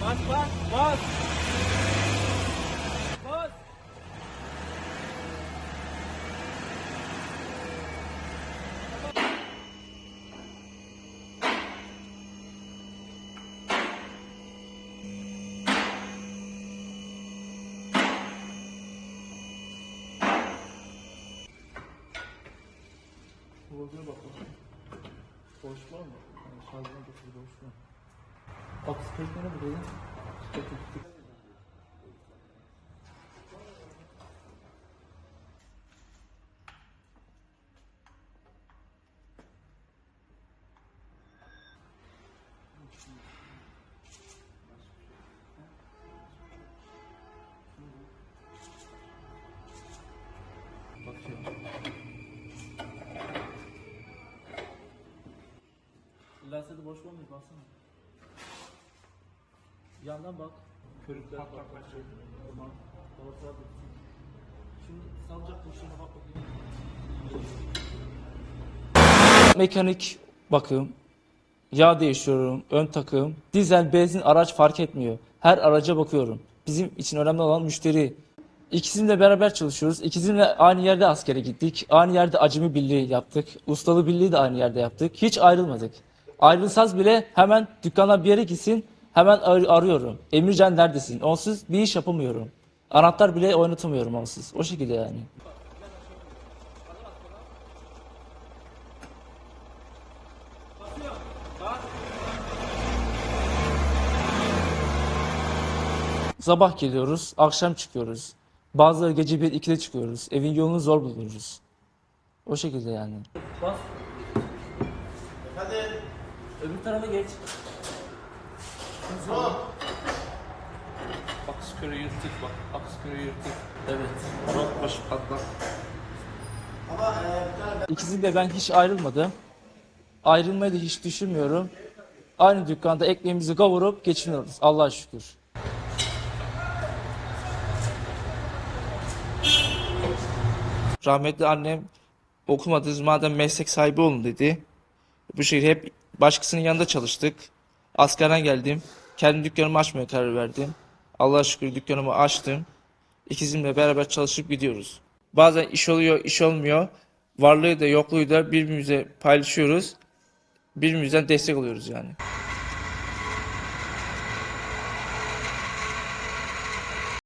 Bas bas bas. Kulaklığa bak. Boş var mı? Yani çok bir boş var. Bak spekleri dedim? Spekleri. Lansede boş var mı? Baksana. Yandan bak. Körükler bak. bak, bak. Tamam. Havası var. Şimdi salacak boşluğuna bak bakayım. Mekanik bakım, yağ değiştiriyorum, ön takım, dizel, benzin araç fark etmiyor. Her araca bakıyorum. Bizim için önemli olan müşteri. İkisiyle beraber çalışıyoruz. İkisiyle aynı yerde askere gittik. Aynı yerde acemi birliği yaptık. Ustalı birliği de aynı yerde yaptık. Hiç ayrılmadık. Ayrılsaz bile hemen dükkana bir yere gitsin. Hemen ar- arıyorum. Emircan neredesin? Onsuz bir iş yapamıyorum. Anahtar bile oynatamıyorum onsuz. O şekilde yani. Sabah geliyoruz, akşam çıkıyoruz. Bazıları gece 1 2'de çıkıyoruz. Evin yolunu zor buluyoruz. O şekilde yani. Bas. Hadi. Öbür tarafa geç. Bak skörü yırtık bak. Bak skörü yırtık. Evet. Bak başı patlak. İkisiyle ben hiç ayrılmadım. Ayrılmayı da hiç düşünmüyorum. Aynı dükkanda ekmeğimizi kavurup geçiniyoruz. Allah'a şükür. Rahmetli annem okumadınız madem meslek sahibi olun dedi. Bu şekilde hep başkasının yanında çalıştık. Askerden geldim. Kendi dükkanımı açmaya karar verdim. Allah'a şükür dükkanımı açtım. İkizimle beraber çalışıp gidiyoruz. Bazen iş oluyor, iş olmuyor. Varlığı da yokluğu da birbirimize paylaşıyoruz. Birbirimizden destek alıyoruz yani.